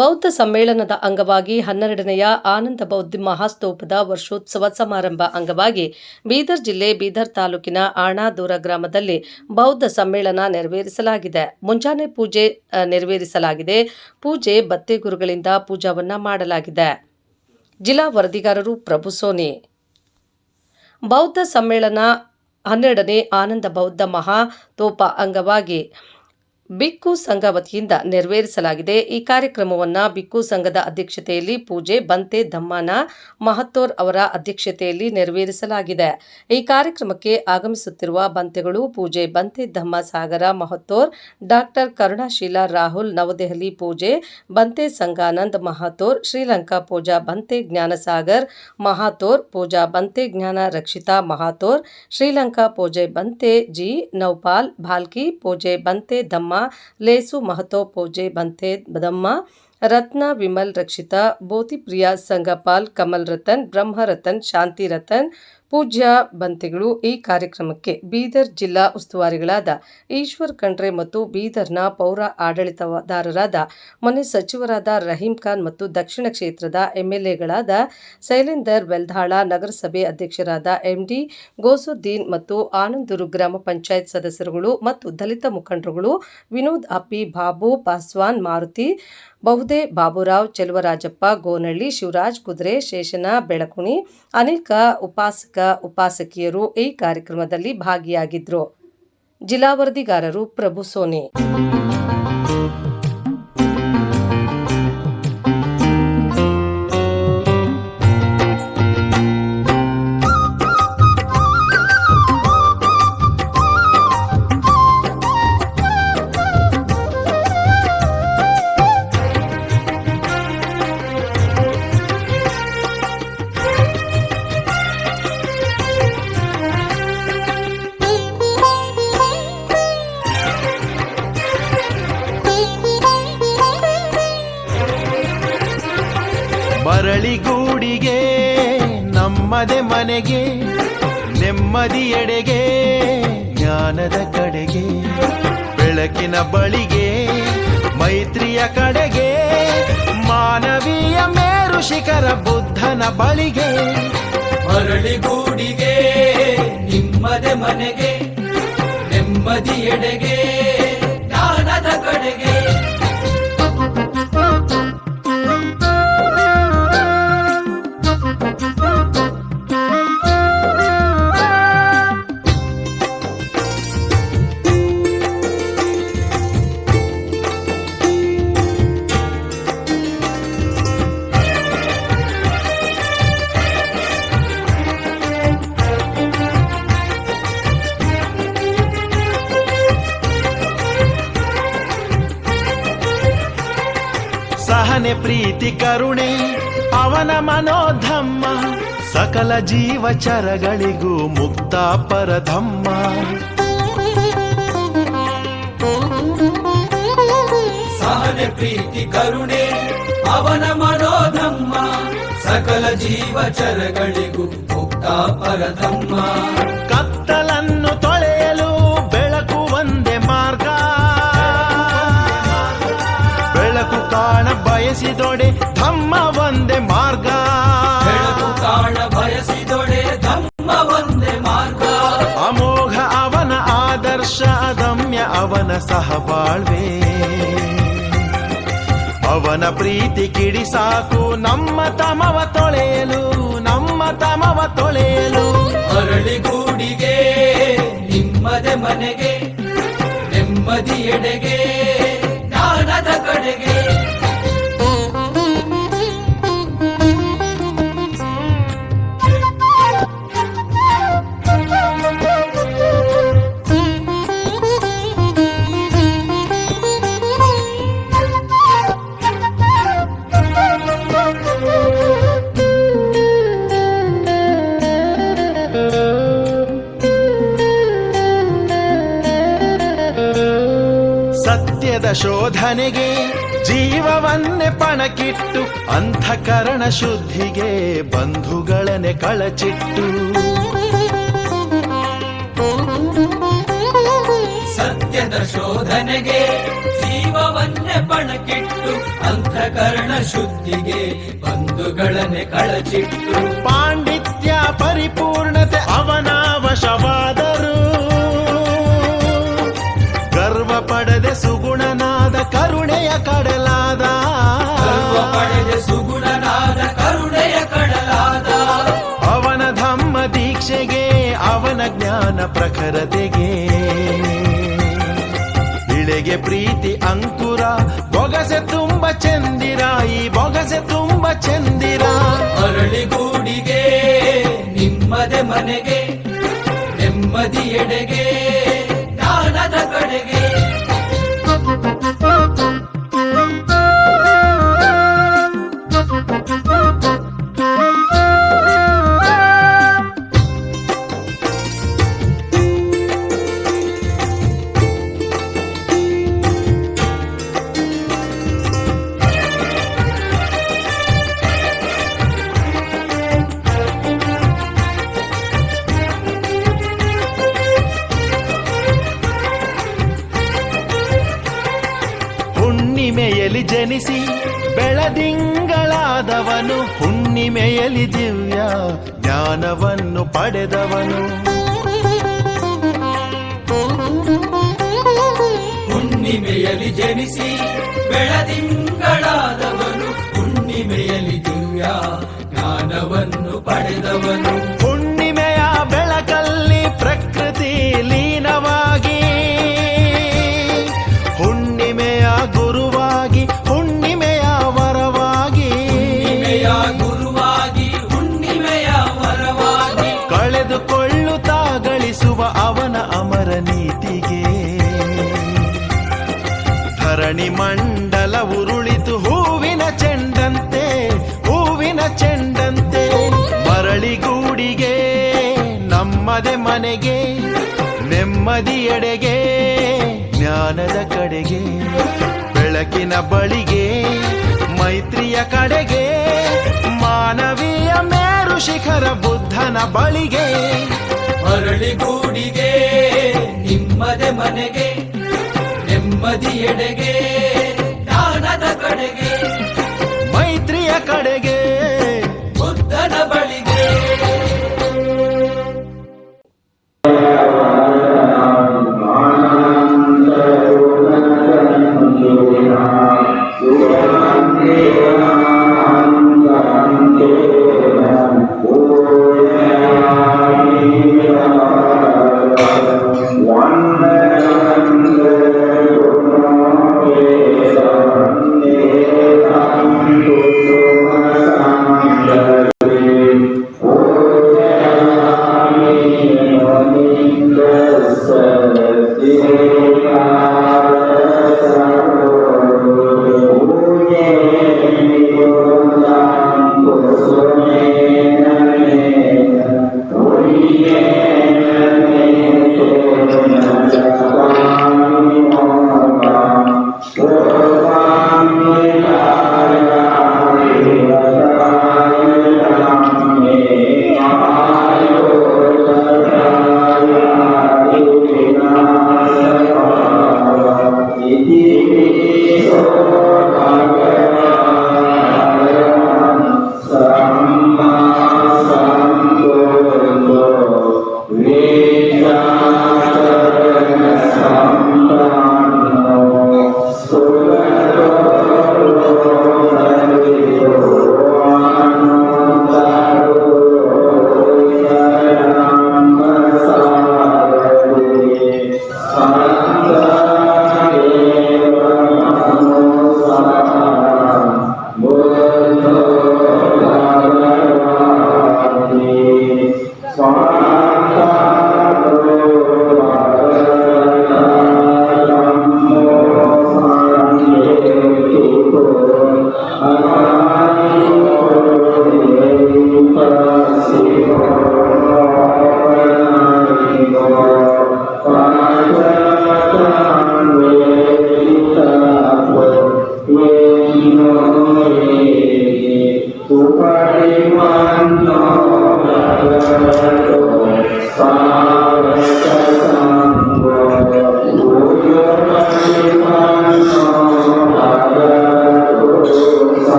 ಬೌದ್ಧ ಸಮ್ಮೇಳನದ ಅಂಗವಾಗಿ ಹನ್ನೆರಡನೆಯ ಆನಂದ ಬೌದ್ಧ ಮಹಾಸ್ತೋಪದ ವರ್ಷೋತ್ಸವ ಸಮಾರಂಭ ಅಂಗವಾಗಿ ಬೀದರ್ ಜಿಲ್ಲೆ ಬೀದರ್ ತಾಲೂಕಿನ ಆಣಾದೂರ ಗ್ರಾಮದಲ್ಲಿ ಬೌದ್ಧ ಸಮ್ಮೇಳನ ನೆರವೇರಿಸಲಾಗಿದೆ. ಮುಂಜಾನೆ ಪೂಜೆ ನೆರವೇರಿಸಲಾಗಿದೆ. ಪೂಜೆ ಬತ್ತೆಗುರುಗಳಿಂದ ಪೂಜಾವನ್ನ ಮಾಡಲಾಗಿದೆ. ಜಿಲ್ಲಾ ವರದಿಗಾರರು ಪ್ರಭು ಸೋನಿ. ಬೌದ್ಧ ಸಮ್ಮೇಳನ ಹನ್ನೆರಡನೇ ಆನಂದ ಬೌದ್ಧ ಮಹಾತೋಪ ಅಂಗವಾಗಿ ಬಿಕ್ಕು ಸಂಘ ವತಿಯಿಂದ ನೆರವೇರಿಸಲಾಗಿದೆ. ಈ ಕಾರ್ಯಕ್ರಮವನ್ನು ಬಿಕ್ಕು ಸಂಘದ ಅಧ್ಯಕ್ಷತೆಯಲ್ಲಿ ಪೂಜೆ ಬಂತೆ ದಮ್ಮಾನ ಮಹತ್ತೋರ್ ಅವರ ಅಧ್ಯಕ್ಷತೆಯಲ್ಲಿ ನೆರವೇರಿಸಲಾಗಿದೆ. ಈ ಕಾರ್ಯಕ್ರಮಕ್ಕೆ ಆಗಮಿಸುತ್ತಿರುವ ಬಂತೆಗಳು ಪೂಜೆ ಬಂತೆ ಧಮ್ಮ ಸಾಗರ ಮಹತ್ತೋರ್, ಡಾಕ್ಟರ್ ಕರುಣಾಶೀಲ ರಾಹುಲ್, ನವದೆಹಲಿ ಪೂಜೆ ಬಂತೆ ಸಂಗಾನಂದ್ ಮಹತೋರ್ ಶ್ರೀಲಂಕಾ ಪೂಜಾ ಬಂತೆ ಜ್ಞಾನಸಾಗರ್ ಮಹಾತೋರ್ ಪೂಜಾ ಬಂತೆ ಜ್ಞಾನ ರಕ್ಷಿತಾ ಮಹಾತೋರ್ ಶ್ರೀಲಂಕಾ ಪೂಜೆ ಬಂತೆ ಜಿ ನೌಪಾಲ್ ಭಾಲ್ಕಿ, ಪೂಜೆ ಬಂತೆ ದಮ್ಮ ಲೇಸು ಮಹತೋ ಪೂಜೆ ಬಂತೆ ದಮ್ಮ ರತ್ನ ವಿಮಲ್ ರಕ್ಷಿತಾ, ಬೋತಿಪ್ರಿಯಾ ಸಂಗಪಾಲ್, ಕಮಲ್ ರತನ್, ಬ್ರಹ್ಮ ರತನ್, ಶಾಂತಿ ರತನ್, ಪೂಜ್ಯ ಬಂತೆಗಳು ಈ ಕಾರ್ಯಕ್ರಮಕ್ಕೆ ಬೀದರ್ ಜಿಲ್ಲಾ ಉಸ್ತುವಾರಿಗಳಾದ ಈಶ್ವರ್ ಖಂಡ್ರೆ ಮತ್ತು ಬೀದರ್ನ ಪೌರ ಆಡಳಿತದಾರರಾದ ಮನೆ ಸಚಿವರಾದ ರಹೀಂ ಖಾನ್ ಮತ್ತು ದಕ್ಷಿಣ ಕ್ಷೇತ್ರದ ಎಂಎಲ್ಎಗಳಾದ ಶೈಲೇಂದರ್ ಬೆಲ್ದಾಳ, ನಗರಸಭೆ ಅಧ್ಯಕ್ಷರಾದ ಎಂಡಿ ಗೋಸುದ್ದೀನ್ ಮತ್ತು ಆನಂದೂರು ಗ್ರಾಮ ಪಂಚಾಯತ್ ಸದಸ್ಯರುಗಳು ಮತ್ತು ದಲಿತ ಮುಖಂಡರುಗಳು ವಿನೋದ್ ಅಪ್ಪಿ, ಬಾಬು, ಪಾಸ್ವಾನ್, ಮಾರುತಿ ಬಹುದೇ ಬಾಬುರಾವ್, ಚೆಲುವರಾಜಪ್ಪ, ಗೋನಳ್ಳಿ, ಶಿವರಾಜ್, ಕುದುರೆ, ಶೇಷನ, ಬೆಳಕುಣಿ ಅನೇಕ ಉಪಾಸಕ, ಉಪಾಸಕಿಯರು ಈ ಕಾರ್ಯಕ್ರಮದಲ್ಲಿ ಭಾಗಿಯಾಗಿದ್ದರು ಜಿಲ್ಲಾ ವರದಿಗಾರರು ಪ್ರಭು ಸೋನಿ. ಮರಳಿಗೂಡಿಗೆ ನಮ್ಮದೆ ಮನೆಗೆ ನೆಮ್ಮದಿಯೆಡೆಗೆ ಜ್ಞಾನದ ಕಡೆಗೆ, ಬೆಳಕಿನ ಬಳಿಗೆ, ಮೈತ್ರಿಯ ಕಡೆಗೆ, ಮಾನವೀಯ ಮೇರು ಶಿಖರ ಬುದ್ಧನ ಬಳಿಗೆ. ಮರಳಿಗೂಡಿಗೆ ನಿಮ್ಮದೆ ಮನೆಗೆ ನೆಮ್ಮದಿಯೆಡೆಗೆ ಸಹನೆ ಪ್ರೀತಿ ಕರುಣೆ ಅವನ ಮನೋಧಮ್ಮ ಸಕಲ ಜೀವಚರಗಳಿಗೂ ಮುಕ್ತ ಪರಧಮ್ಮ ಸಹನೆ ಪ್ರೀತಿ ಕರುಣೆ ಅವನ ಮನೋಧಮ್ಮ ಸಕಲ ಜೀವಚರಗಳಿಗೂ ಮುಕ್ತ ಪರಧಮ್ಮ ಕತ್ತಲನ್ನು ಬಯಸಿದೊಡೆ ಧಮ್ಮ ಒಂದೇ ಮಾರ್ಗ. ಕಾಣ ಬಯಸಿದೊಡೆ ಧಮ್ಮ ಒಂದೇ ಮಾರ್ಗ. ಅಮೋಘ ಅವನ ಆದರ್ಶ ಅದಮ್ಯ ಅವನ ಸಹಬಾಳ್ವೆ. ಅವನ ಪ್ರೀತಿ ಕಿಡಿ ಸಾಕು ನಮ್ಮ ತಮವ ತೊಳೆಯಲು ನಮ್ಮ ತಮವ ತೊಳೆಯಲು. ಅರಳಿಗೂಡಿಗೆ ನಿಮ್ಮದೆ ಮನೆಗೆ ನೆಮ್ಮದಿಯೆಡೆಗೆ ಜ್ಞಾನದ ಕಡೆಗೆ. ಪಣಕ್ಕಿಟ್ಟು ಅಂಧಕರಣ ಶುದ್ಧಿಗೆ ಬಂಧುಗಳನೆ ಕಳಚಿಟ್ಟು. ಸತ್ಯದ ಶೋಧನೆಗೆ ಜೀವವನ್ನೇ ಪಣಕ್ಕಿಟ್ಟು ಅಂತಃಕರಣ ಶುದ್ಧಿಗೆ ಬಂಧುಗಳನೆ ಕಳಚಿಟ್ಟು. ಪಾಂಡಿತ್ಯ ಪರಿಪೂರ್ಣತೆ ಅವನ ವಶವಾದರು ದೀಕ್ಷೆಗೆ ಅವನ ಜ್ಞಾನ ಪ್ರಖರತೆಗೆ. ಇಳೆಗೆ ಪ್ರೀತಿ ಅಂಕುರ, ಬೊಗಸೆ ತುಂಬ ಚಂದಿರ, ಈ ಬೊಗಸೆ ತುಂಬ ಚಂದಿರ. ಮರಳಿಗೂಡಿಗೆ ನಿಮ್ಮದೆ ಮನೆಗೆ, ನೆಮ್ಮದಿ ಹುಣ್ಣಿಮೆಯಲ್ಲಿ ಜನಿಸಿ ಬೆಳದಿಂಗಳಾದವನು ಹುಣ್ಣಿಮೆಯಲ್ಲಿ ದಿವ್ಯ ಜ್ಞಾನವನ್ನು ಪಡೆದವನು. ಹುಣ್ಣಿಮೆಯಲ್ಲಿ ಜನಿಸಿ ಬೆಳದಿಂಗಳಾದವನು ಹುಣ್ಣಿಮೆಯಲ್ಲಿ ದಿವ್ಯ ಜ್ಞಾನವನ್ನು ಪಡೆದವನು. ಹುಣ್ಣಿಮೆಯ ಬೆಳಕಲ್ಲಿ ಪ್ರಕೃತಿ ಮಂಡಲ ಉರುಳಿತು ಹೂವಿನ ಚೆಂಡಂತೆ ಹೂವಿನ ಚೆಂಡಂತೆ. ಮರಳಿಗೂಡಿಗೆ ನಮ್ಮದೆ ಮನೆಗೆ ನೆಮ್ಮದಿಯೆಡೆಗೆ ಜ್ಞಾನದ ಕಡೆಗೆ. ಬೆಳಕಿನ ಬಳಿಗೆ, ಮೈತ್ರಿಯ ಕಡೆಗೆ, ಮಾನವೀಯ ಮೇರು ಶಿಖರ ಬುದ್ಧನ ಬಳಿಗೆ. ಮರಳಿಗೂಡಿಗೆ ನಿಮ್ಮದೆ ಮನೆಗೆ, ನೆಮ್ಮದಿ again.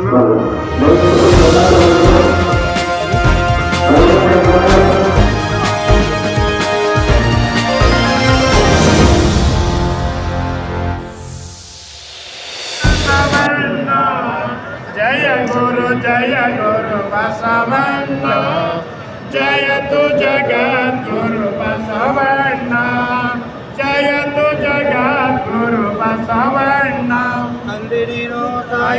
Jaya Guru, Jaya Guru, Pasamanda. Jaya tu Jagat Guru, Pasamanda. Jaya tu Jagat Guru, Pasamanda. Nandini Rosa,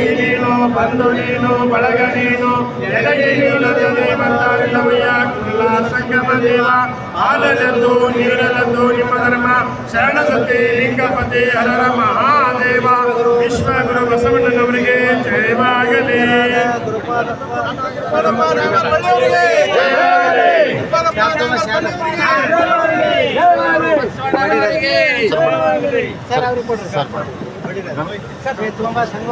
ಬಂದು ನೀನು ಬಳಗ ನೀನು ಎಳೆಗೆಯುಲ್ಲದೆ ಬಂದವರಿಲ್ಲವಯ್ಯ ಕುಲ ಸಂಗಮ ದೇವ ಆಲಲೆಂದು ನೀರಲೆಂದು ನಿಮ್ಮ ಧರ್ಮ ಶರಣ ಸತಿ ಲಿಂಗಪತಿ ಹರರ ಮಹಾದೇವ ವಿಶ್ವ ಗುರು ಬಸವಣ್ಣನವರಿಗೆ ಜಯವಾಗಲಿ ಸರ್ ಅವ್ರಿಗೆ ಕೊಡ್ರಿ ಸರ್ ಕೊಡ್ರಿ ତୁମବା ସାଙ୍ଗ